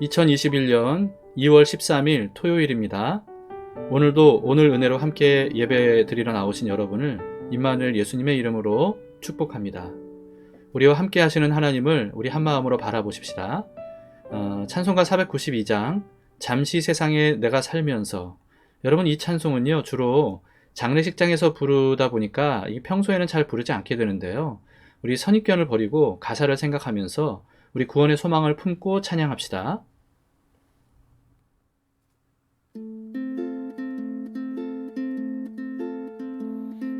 2021년 2월 13일 토요일입니다. 오늘도 오늘 은혜로 함께 예배 드리러 나오신 여러분을 임마누엘 예수님의 이름으로 축복합니다. 우리와 함께 하시는 하나님을 우리 한 마음으로 바라보십시다. 어, 찬송가 492장 잠시 세상에 내가 살면서 여러분 이 찬송은요 주로 장례식장에서 부르다 보니까 이 평소에는 잘 부르지 않게 되는데요. 우리 선입견을 버리고 가사를 생각하면서 우리 구원의 소망을 품고 찬양합시다.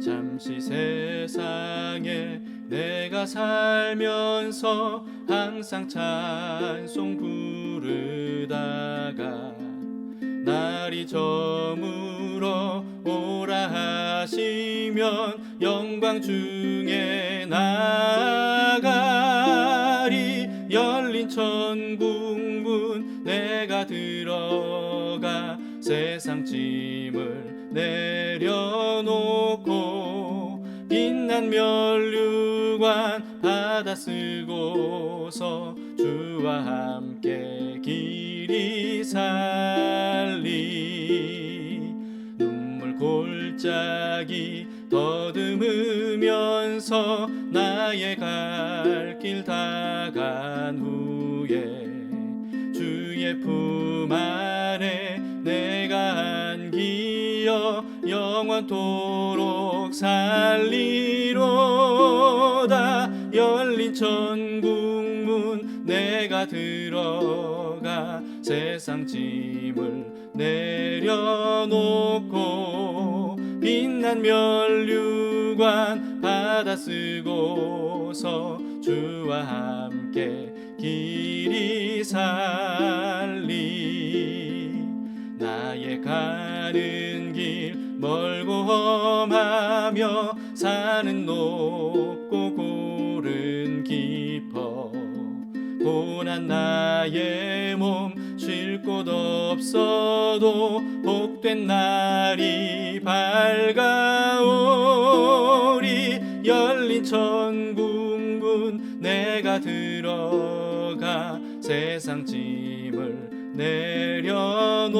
잠시 세상에 내가 살면서 항상 찬송 부르다가 날이 저물어 오라 하시면 영광 중에 열린 천국문 내가 들어가 세상 짐을 내려놓고 빛난 면류관 받아 쓰고서 주와 함께 길이 살리 눈물 골짜기 더듬으면서 나의 갈 길 다간 후에 주의 품 안에 내가 안기어 영원토록 살리로다. 열린 천국 문 내가 들어가 세상 짐을 내려놓고 빛난 면류관 받아 쓰고서 주와 함께 길이 살리 나의 가는 길 멀고 험하며 산은 높고 골은 깊어 고난 나의 몸 쉴 곳 없어도 복된 날이 밝아오리 열린 천국 문 내가 들어가 세상 짐을 내려놓고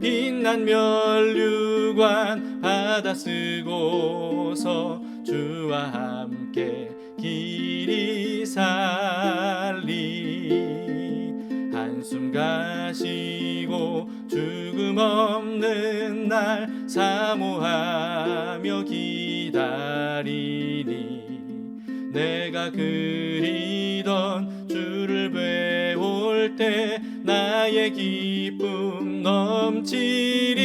빛난 면류관 받아 쓰고서 주와 함께 길이 살리 한숨 가시고 죽음 없는 날 사모하며 기다리니 내가 그리던 주를 배울 때 나의 기쁨 넘치리라.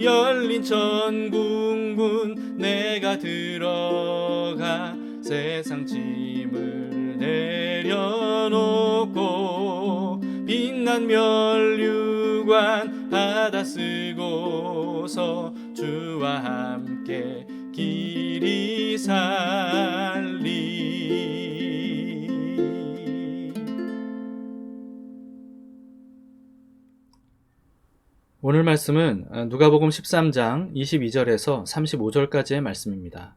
열린 천국문 내가 들어가 세상 짐을 내려놓고 빛난 면류관 받아 쓰고서 주와 함께 길이 살 오늘 말씀은 누가복음 13장 22절에서 35절까지의 말씀입니다.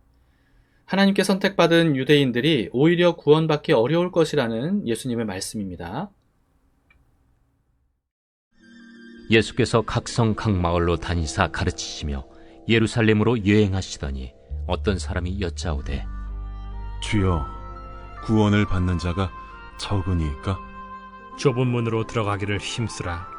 하나님께 선택받은 유대인들이 오히려 구원받기 어려울 것이라는 예수님의 말씀입니다. 예수께서 각성 각 마을로 다니사 가르치시며 예루살렘으로 여행하시더니 어떤 사람이 여짜오되 주여, 구원을 받는 자가 적으니까 좁은 문으로 들어가기를 힘쓰라.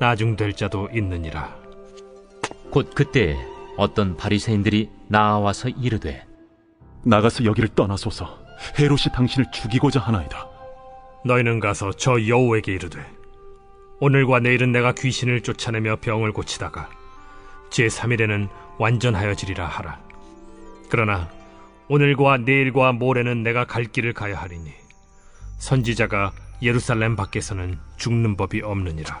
나중 될 자도 있느니라. 곧 그때 어떤 바리새인들이 나와서 이르되 나가서 여기를 떠나소서. 헤롯이 당신을 죽이고자 하나이다. 너희는 가서 저 여호에게 이르되 오늘과 내일은 내가 귀신을 쫓아내며 병을 고치다가 제3일에는 완전하여지리라 하라. 그러나 오늘과 내일과 모레는 내가 갈 길을 가야 하리니 선지자가 예루살렘 밖에서는 죽는 법이 없느니라.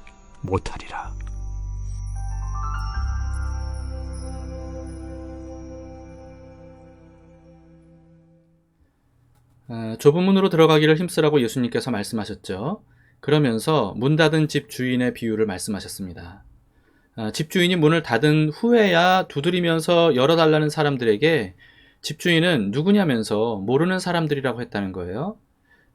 못하리라. 어, 좁은 문으로 들어가기를 힘쓰라고 예수님께서 말씀하셨죠. 그러면서 문 닫은 집 주인의 비유를 말씀하셨습니다. 어, 집 주인이 문을 닫은 후에야 두드리면서 열어달라는 사람들에게 집주인은 누구냐면서 모르는 사람들이라고 했다는 거예요.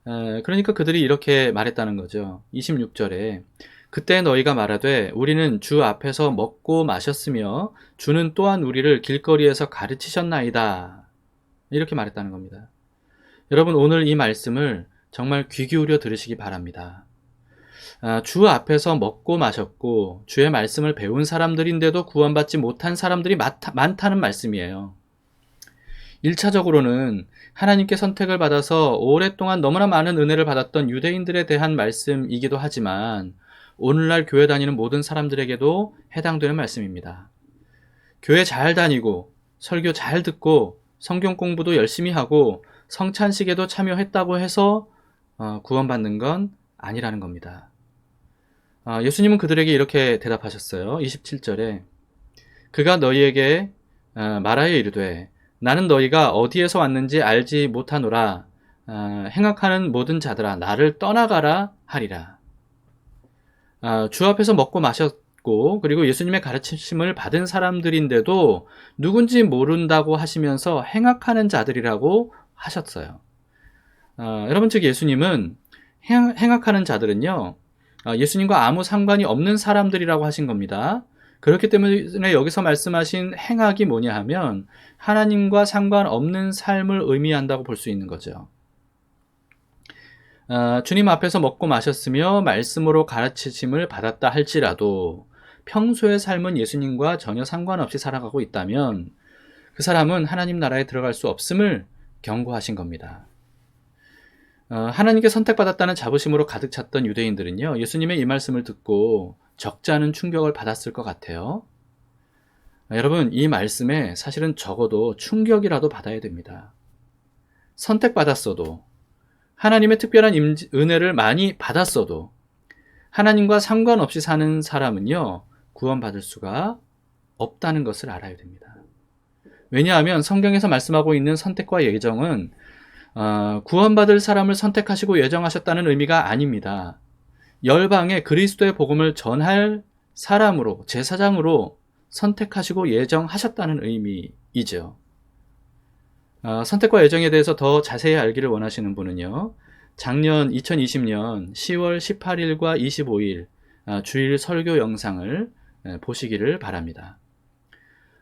에, 그러니까 그들이 이렇게 말했다는 거죠. 26절에 그때 너희가 말하되 우리는 주 앞에서 먹고 마셨으며 주는 또한 우리를 길거리에서 가르치셨나이다. 이렇게 말했다는 겁니다. 여러분 오늘 이 말씀을 정말 귀 기울여 들으시기 바랍니다. 아, 주 앞에서 먹고 마셨고 주의 말씀을 배운 사람들인데도 구원받지 못한 사람들이 많다, 많다는 말씀이에요. 1차적으로는 하나님께 선택을 받아서 오랫동안 너무나 많은 은혜를 받았던 유대인들에 대한 말씀이기도 하지만 오늘날 교회 다니는 모든 사람들에게도 해당되는 말씀입니다. 교회 잘 다니고 설교 잘 듣고 성경 공부도 열심히 하고 성찬식에도 참여했다고 해서 어, 구원받는 건 아니라는 겁니다. 아, 예수님은 그들에게 이렇게 대답하셨어요. 27절에 그가 너희에게 어, 말하여 이르되 나는 너희가 어디에서 왔는지 알지 못하노라 어, 행악하는 모든 자들아 나를 떠나가라 하리라. 아, 주 앞에서 먹고 마셨고 그리고 예수님의 가르침을 받은 사람들인데도 누군지 모른다고 하시면서 행악하는 자들이라고 하셨어요. 아, 여러분 즉 예수님은 행, 행악하는 자들은요 아, 예수님과 아무 상관이 없는 사람들이라고 하신 겁니다. 그렇기 때문에 여기서 말씀하신 행악이 뭐냐 하면 하나님과 상관없는 삶을 의미한다고 볼 수 있는 거죠. 아, 주님 앞에서 먹고 마셨으며 말씀으로 가르치심을 받았다 할지라도 평소의 삶은 예수님과 전혀 상관없이 살아가고 있다면 그 사람은 하나님 나라에 들어갈 수 없음을 경고하신 겁니다. 어, 하나님께 선택받았다는 자부심으로 가득 찼던 유대인들은요, 예수님의 이 말씀을 듣고 적지 않은 충격을 받았을 것 같아요. 아, 여러분, 이 말씀에 사실은 적어도 충격이라도 받아야 됩니다. 선택받았어도, 하나님의 특별한 임지, 은혜를 많이 받았어도, 하나님과 상관없이 사는 사람은요, 구원받을 수가 없다는 것을 알아야 됩니다. 왜냐하면 성경에서 말씀하고 있는 선택과 예정은 어, 구원받을 사람을 선택하시고 예정하셨다는 의미가 아닙니다. 열방에 그리스도의 복음을 전할 사람으로, 제사장으로 선택하시고 예정하셨다는 의미이죠. 어, 선택과 예정에 대해서 더 자세히 알기를 원하시는 분은요, 작년 2020년 10월 18일과 25일 어, 주일 설교 영상을 에, 보시기를 바랍니다.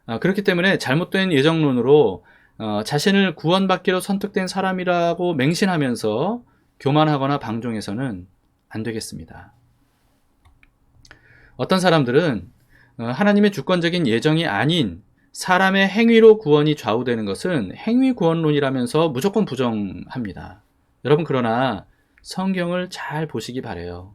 아, 그렇기 때문에 잘못된 예정론으로 어, 자신을 구원받기로 선택된 사람이라고 맹신하면서 교만하거나 방종해서는 안 되겠습니다. 어떤 사람들은 어, 하나님의 주권적인 예정이 아닌 사람의 행위로 구원이 좌우되는 것은 행위 구원론이라면서 무조건 부정합니다. 여러분 그러나 성경을 잘 보시기 바래요.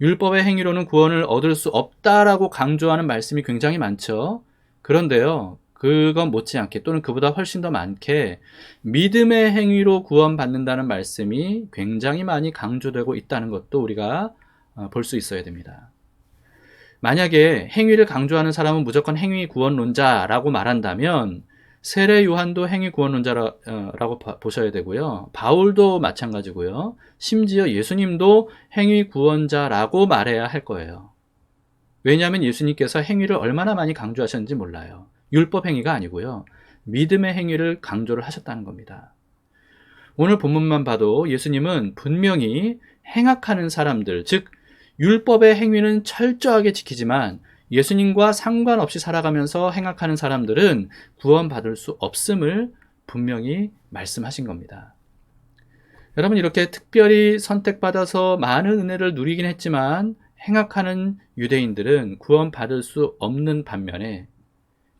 율법의 행위로는 구원을 얻을 수 없다라고 강조하는 말씀이 굉장히 많죠. 그런데요, 그건 못지않게 또는 그보다 훨씬 더 많게 믿음의 행위로 구원받는다는 말씀이 굉장히 많이 강조되고 있다는 것도 우리가 어, 볼수 있어야 됩니다. 만약에 행위를 강조하는 사람은 무조건 행위 구원론자라고 말한다면 세례 요한도 행위 구원론자라고 봐- 보셔야 되고요. 바울도 마찬가지고요. 심지어 예수님도 행위 구원자라고 말해야 할 거예요. 왜냐하면 예수님께서 행위를 얼마나 많이 강조하셨는지 몰라요. 율법 행위가 아니고요. 믿음의 행위를 강조를 하셨다는 겁니다. 오늘 본문만 봐도 예수님은 분명히 행악하는 사람들, 즉 율법의 행위는 철저하게 지키지만 예수님과 상관없이 살아가면서 행악하는 사람들은 구원받을 수 없음을 분명히 말씀하신 겁니다. 여러분 이렇게 특별히 선택받아서 많은 은혜를 누리긴 했지만 행악하는 유대인들은 구원받을 수 없는 반면에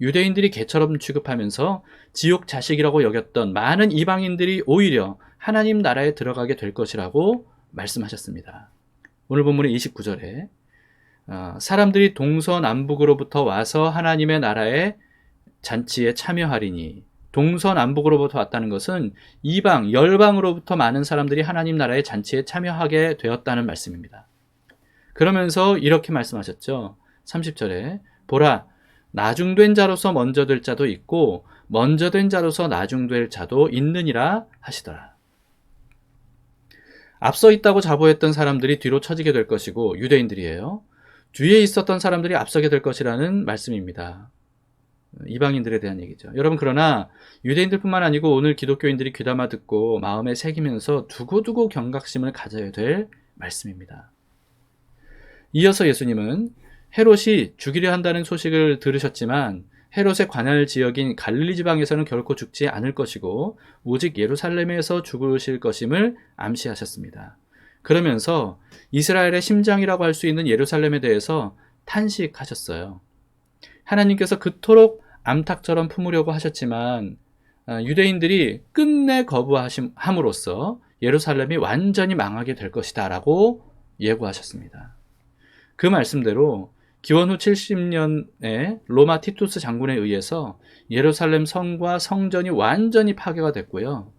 유대인들이 개처럼 취급하면서 지옥 자식이라고 여겼던 많은 이방인들이 오히려 하나님 나라에 들어가게 될 것이라고 말씀하셨습니다. 오늘 본문의 29절에 어, 사람들이 동서남북으로부터 와서 하나님의 나라의 잔치에 참여하리니 동서남북으로부터 왔다는 것은 이방, 열방으로부터 많은 사람들이 하나님 나라의 잔치에 참여하게 되었다는 말씀입니다. 그러면서 이렇게 말씀하셨죠. 30절에 보라 나중된 자로서 먼저 될 자도 있고 먼저 된 자로서 나중될 자도 있느니라 하시더라. 앞서 있다고 자부했던 사람들이 뒤로 처지게 될 것이고 유대인들이에요. 뒤에 있었던 사람들이 앞서게 될 것이라는 말씀입니다. 이방인들에 대한 얘기죠. 여러분 그러나 유대인들뿐만 아니고 오늘 기독교인들이 귀담아 듣고 마음에 새기면서 두고두고 경각심을 가져야 될 말씀입니다. 이어서 예수님은 헤롯이 죽이려 한다는 소식을 들으셨지만 헤롯의 관할 지역인 갈릴리 지방에서는 결코 죽지 않을 것이고 오직 예루살렘에서 죽으실 것임을 암시하셨습니다. 그러면서 이스라엘의 심장이라고 할 수 있는 예루살렘에 대해서 탄식하셨어요. 하나님께서 그토록 암탉처럼 품으려고 하셨지만 아, 유대인들이 끝내 거부함으로써 예루살렘이 완전히 망하게 될 것이다라고 예고하셨습니다. 그 말씀대로 기원 후 70년에 로마 티투스 장군에 의해서 예루살렘 성과 성전이 완전히 파괴가 됐고요.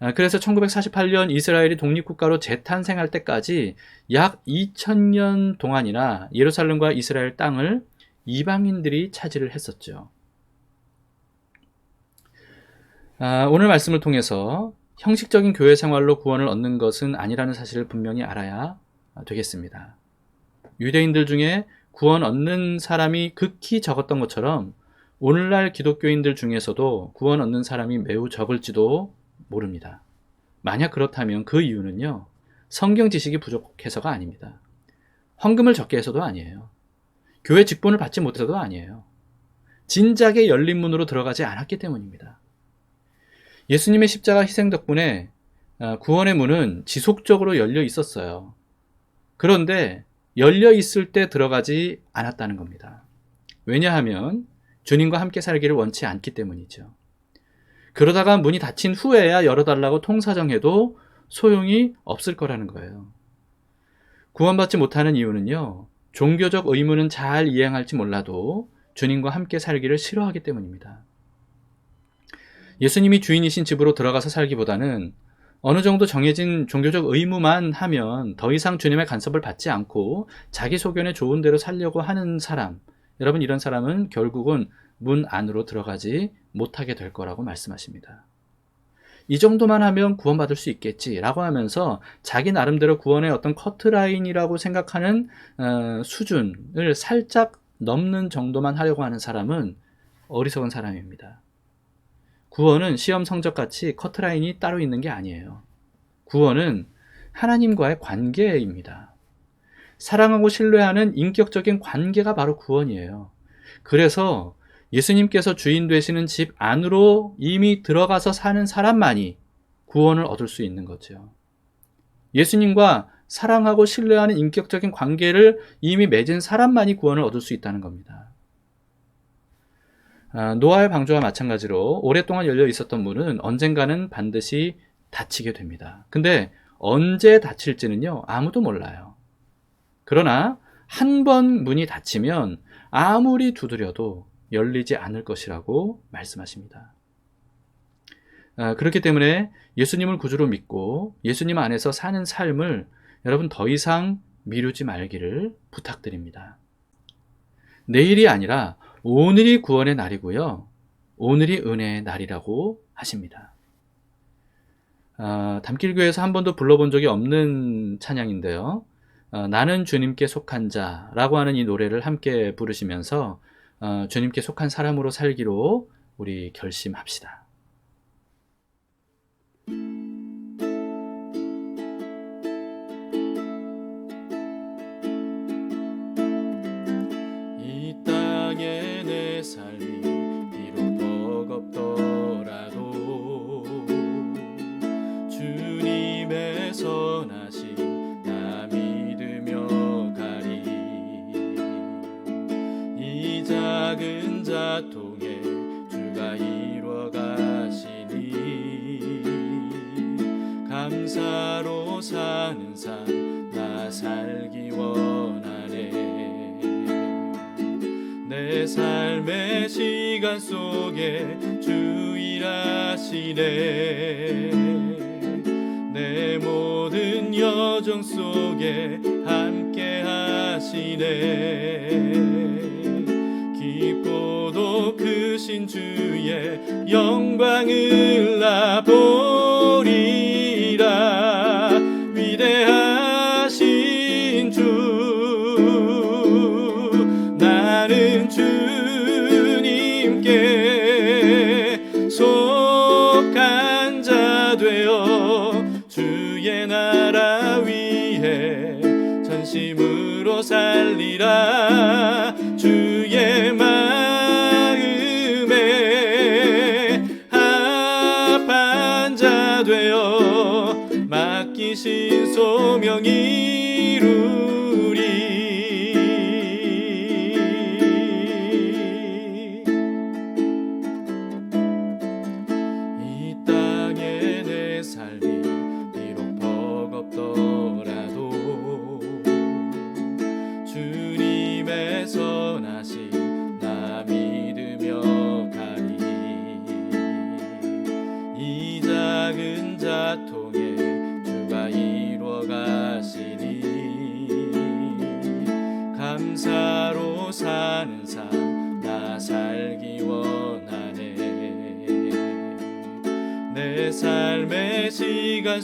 아, 그래서 1948년 이스라엘이 독립국가로 재탄생할 때까지 약 2000년 동안이나 예루살렘과 이스라엘 땅을 이방인들이 차지를 했었죠. 아, 오늘 말씀을 통해서 형식적인 교회 생활로 구원을 얻는 것은 아니라는 사실을 분명히 알아야 되겠습니다. 유대인들 중에 구원 얻는 사람이 극히 적었던 것처럼 오늘날 기독교인들 중에서도 구원 얻는 사람이 매우 적을지도 모릅니다. 만약 그렇다면 그 이유는요, 성경 지식이 부족해서가 아닙니다. 헌금을 적게 해서도 아니에요. 교회 직분을 받지 못해서도 아니에요. 진작에 열린 문으로 들어가지 않았기 때문입니다. 예수님의 십자가 희생 덕분에 아, 구원의 문은 지속적으로 열려 있었어요. 그런데 열려 있을 때 들어가지 않았다는 겁니다. 왜냐하면 주님과 함께 살기를 원치 않기 때문이죠. 그러다가 문이 닫힌 후에야 열어달라고 통사정해도 소용이 없을 거라는 거예요. 구원받지 못하는 이유는요, 종교적 의무는 잘 이행할지 몰라도 주님과 함께 살기를 싫어하기 때문입니다. 예수님이 주인이신 집으로 들어가서 살기보다는 어느 정도 정해진 종교적 의무만 하면 더 이상 주님의 간섭을 받지 않고 자기 소견에 좋은 대로 살려고 하는 사람, 여러분 이런 사람은 결국은 문 안으로 들어가지 못하게 될 거라고 말씀하십니다. 이 정도만 하면 구원받을 수 있겠지라고 하면서 자기 나름대로 구원의 어떤 커트라인이라고 생각하는 어, 수준을 살짝 넘는 정도만 하려고 하는 사람은 어리석은 사람입니다. 구원은 시험 성적 같이 커트라인이 따로 있는 게 아니에요. 구원은 하나님과의 관계입니다. 사랑하고 신뢰하는 인격적인 관계가 바로 구원이에요. 그래서 예수님께서 주인 되시는 집 안으로 이미 들어가서 사는 사람만이 구원을 얻을 수 있는 거죠. 예수님과 사랑하고 신뢰하는 인격적인 관계를 이미 맺은 사람만이 구원을 얻을 수 있다는 겁니다. 아, 노아의 방주와 마찬가지로 오랫동안 열려 있었던 문은 언젠가는 반드시 닫히게 됩니다. 근데 언제 닫힐지는요, 아무도 몰라요. 그러나 한 번 문이 닫히면 아무리 두드려도 열리지 않을 것이라고 말씀하십니다. 아, 그렇기 때문에 예수님을 구주로 믿고 예수님 안에서 사는 삶을 여러분 더 이상 미루지 말기를 부탁드립니다. 내일이 아니라 오늘이 구원의 날이고요. 오늘이 은혜의 날이라고 하십니다. 아, 담길교에서 한 번도 불러본 적이 없는 찬양인데요. 어, 나는 주님께 속한 자라고 하는 이 노래를 함께 부르시면서 어, 주님께 속한 사람으로 살기로 우리 결심합시다. 땅에 일하시네 내 모든 여정 속에 함께 하시네. 깊고도 크신 주의 영광을 나보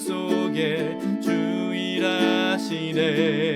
속에 주 일하시네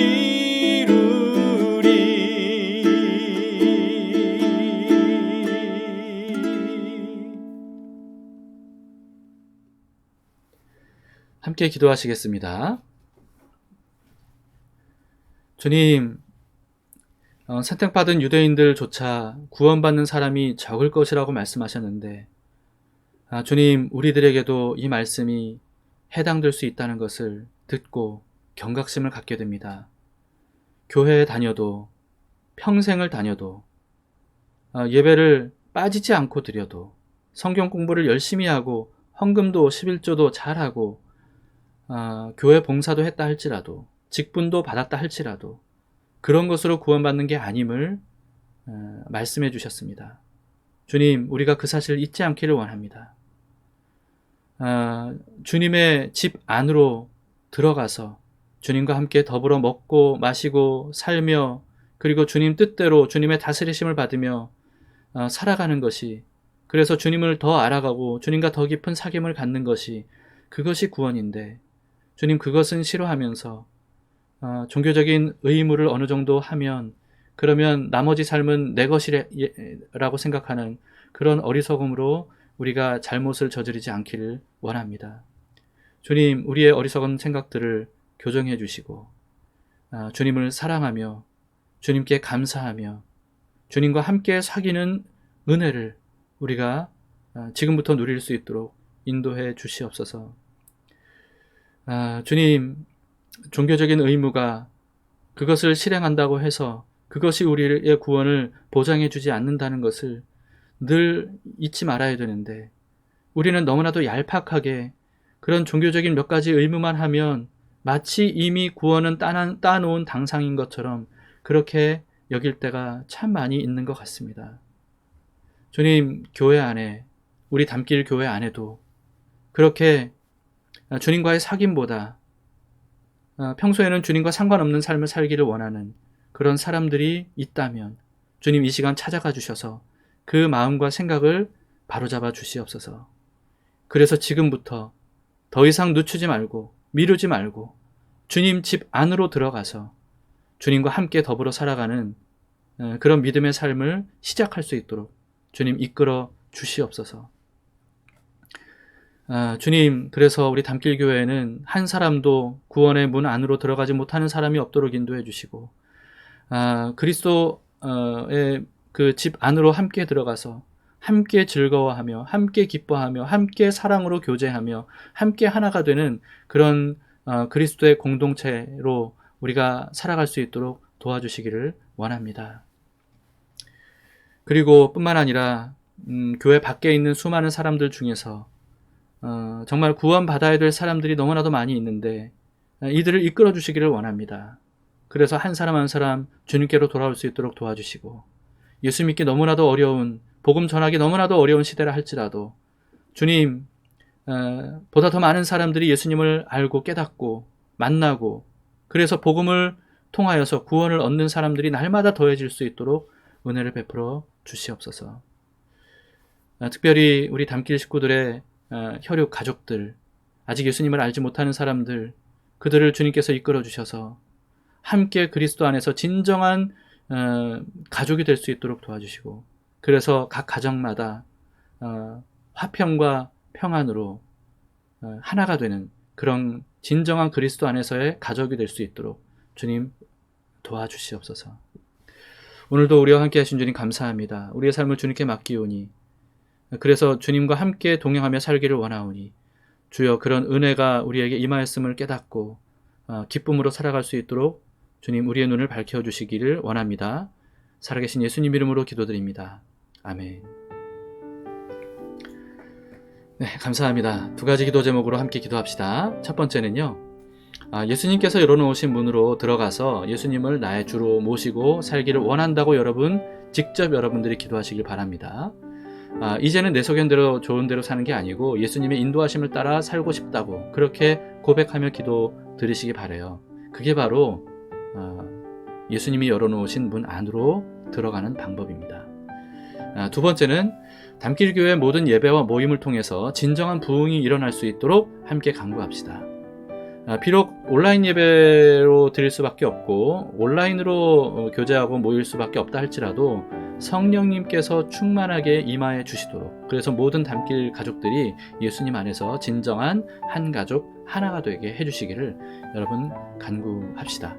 이루리 함께 기도하시겠습니다. 주님, 어, 선택받은 유대인들조차 구원받는 사람이 적을 것이라고 말씀하셨는데, 아, 주님, 우리들에게도 이 말씀이 해당될 수 있다는 것을 듣고 경각심을 갖게 됩니다. 교회에 다녀도, 평생을 다녀도, 어, 예배를 빠지지 않고 드려도, 성경 공부를 열심히 하고, 헌금도 11조도 잘하고, 아, 교회 봉사도 했다 할지라도 직분도 받았다 할지라도 그런 것으로 구원받는 게 아님을 어, 말씀해 주셨습니다. 주님, 우리가 그 사실을 잊지 않기를 원합니다. 아, 주님의 집 안으로 들어가서 주님과 함께 더불어 먹고 마시고 살며 그리고 주님 뜻대로 주님의 다스리심을 받으며 어, 살아가는 것이 그래서 주님을 더 알아가고 주님과 더 깊은 사귐을 갖는 것이 그것이 구원인데 주님 그것은 싫어하면서 어, 종교적인 의무를 어느 정도 하면 그러면 나머지 삶은 내 것이라고 생각하는 그런 어리석음으로 우리가 잘못을 저지르지 않기를 원합니다. 주님, 우리의 어리석은 생각들을 교정해 주시고, 아, 주님을 사랑하며, 주님께 감사하며, 주님과 함께 사귀는 은혜를 우리가 아, 지금부터 누릴 수 있도록 인도해 주시옵소서. 아, 주님, 종교적인 의무가 그것을 실행한다고 해서 그것이 우리의 구원을 보장해 주지 않는다는 것을 늘 잊지 말아야 되는데 우리는 너무나도 얄팍하게 그런 종교적인 몇 가지 의무만 하면 마치 이미 구원은 따놓은 당상인 것처럼 그렇게 여길 때가 참 많이 있는 것 같습니다. 주님, 교회 안에, 우리 담길 교회 안에도 그렇게 주님과의 사귐보다 어, 평소에는 주님과 상관없는 삶을 살기를 원하는 그런 사람들이 있다면 주님 이 시간 찾아가 주셔서 그 마음과 생각을 바로잡아 주시옵소서. 그래서 지금부터 더 이상 늦추지 말고 미루지 말고 주님 집 안으로 들어가서 주님과 함께 더불어 살아가는 어, 그런 믿음의 삶을 시작할 수 있도록 주님 이끌어 주시옵소서. 아, 주님, 그래서 우리 담길 교회에는 한 사람도 구원의 문 안으로 들어가지 못하는 사람이 없도록 인도해 주시고, 아, 그리스도의 그 집 안으로 함께 들어가서 함께 즐거워하며, 함께 기뻐하며, 함께 사랑으로 교제하며, 함께 하나가 되는 그런 어, 그리스도의 공동체로 우리가 살아갈 수 있도록 도와주시기를 원합니다. 그리고 뿐만 아니라 음, 교회 밖에 있는 수많은 사람들 중에서 어, 정말 구원받아야 될 사람들이 너무나도 많이 있는데 어, 이들을 이끌어 주시기를 원합니다. 그래서 한 사람 한 사람 주님께로 돌아올 수 있도록 도와주시고 예수 믿기 너무나도 어려운 복음 전하기 너무나도 어려운 시대라 할지라도 주님 어, 보다 더 많은 사람들이 예수님을 알고 깨닫고 만나고 그래서 복음을 통하여서 구원을 얻는 사람들이 날마다 더해질 수 있도록 은혜를 베풀어 주시옵소서. 아, 특별히 우리 담길 식구들의 어, 혈육 가족들, 아직 예수님을 알지 못하는 사람들, 그들을 주님께서 이끌어 주셔서 함께 그리스도 안에서 진정한 어, 가족이 될 수 있도록 도와주시고, 그래서 각 가정마다 어, 화평과 평안으로 어, 하나가 되는 그런 진정한 그리스도 안에서의 가족이 될 수 있도록 주님 도와주시옵소서. 오늘도 우리와 함께 하신 주님 감사합니다. 우리의 삶을 주님께 맡기오니 그래서 주님과 함께 동행하며 살기를 원하오니 주여 그런 은혜가 우리에게 임하였음을 깨닫고 어, 기쁨으로 살아갈 수 있도록 주님 우리의 눈을 밝혀 주시기를 원합니다. 살아계신 예수님 이름으로 기도드립니다. 아멘. 네, 감사합니다. 두 가지 기도 제목으로 함께 기도합시다. 첫 번째는요. 아, 예수님께서 열어놓으신 문으로 들어가서 예수님을 나의 주로 모시고 살기를 원한다고 여러분 직접 여러분들이 기도하시길 바랍니다. 아, 이제는 내 소견대로 좋은 대로 사는 게 아니고 예수님의 인도하심을 따라 살고 싶다고 그렇게 고백하며 기도 드리시기 바래요. 그게 바로 아, 예수님이 열어놓으신 문 안으로 들어가는 방법입니다. 아, 두 번째는 담길교회 모든 예배와 모임을 통해서 진정한 부흥이 일어날 수 있도록 함께 강구합시다. 아, 비록 온라인 예배로 드릴 수밖에 없고 온라인으로 어, 교제하고 모일 수밖에 없다 할지라도 성령님께서 충만하게 임하여 주시도록 그래서 모든 담길 가족들이 예수님 안에서 진정한 한 가족 하나가 되게 해주시기를 여러분 간구합시다.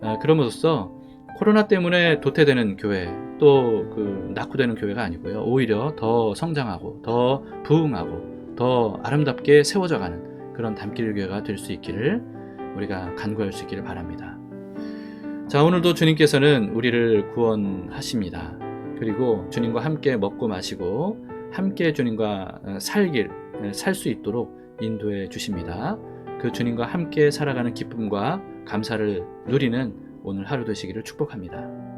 아, 그럼으로써 코로나 때문에 도태되는 교회 또 그 낙후되는 교회가 아니고요 오히려 더 성장하고 더 부흥하고 더 아름답게 세워져 가는 그런 담길 교회가 될 수 있기를 우리가 간구할 수 있기를 바랍니다. 자 오늘도 주님께서는 우리를 구원하십니다. 그리고 주님과 함께 먹고 마시고 함께 주님과 살길 살 수 있도록 인도해 주십니다. 그 주님과 함께 살아가는 기쁨과 감사를 누리는 오늘 하루 되시기를 축복합니다.